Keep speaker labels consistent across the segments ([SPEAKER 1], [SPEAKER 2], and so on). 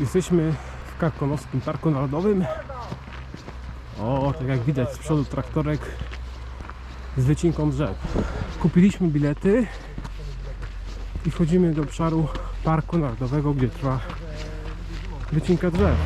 [SPEAKER 1] Jesteśmy w Karkonoskim Parku Narodowym. O, tak jak widać z przodu traktorek z wycinką drzew. Kupiliśmy bilety i wchodzimy do obszaru Parku Narodowego, gdzie trwa wycinka drzew.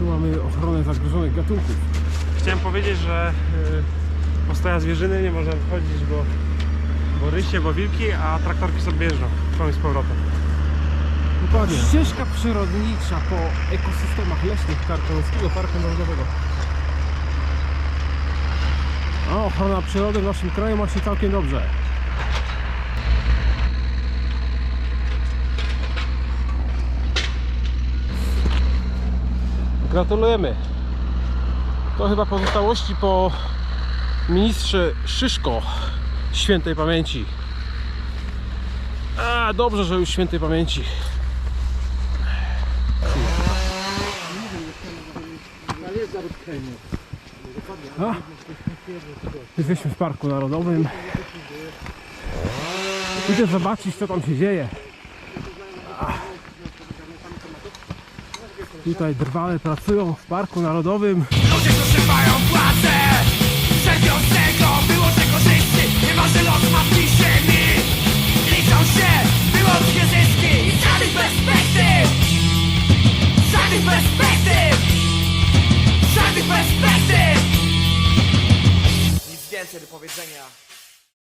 [SPEAKER 1] Tu mamy ochronę zagrożonych gatunków.
[SPEAKER 2] Chciałem powiedzieć, że y, postoja zwierzyny nie można wchodzić, bo, bo rysie, bo wilki, a traktorki sobie jeżdżą. I z powrotem.
[SPEAKER 1] Dokładnie. Ścieżka przyrodnicza po ekosystemach leśnych Karkonoskiego Parku Narodowego. A ochrona przyrody w naszym kraju ma się całkiem dobrze. Gratulujemy. To chyba pozostałości po ministrze Szyszko świętej pamięci. A, dobrze, że już świętej pamięci. A, jesteśmy w Parku Narodowym. Idę zobaczyć, co tam się dzieje. Tutaj drwale pracują w Parku Narodowym.
[SPEAKER 3] Ludzie zużywają Czerpią z tego wyłączne korzyści Nie ma, że los ma kieszeni Liczą się wyłącznie zyski. I żadnych perspektyw. Żadnych perspektyw. Żadnych perspektyw. Nic więcej do powiedzenia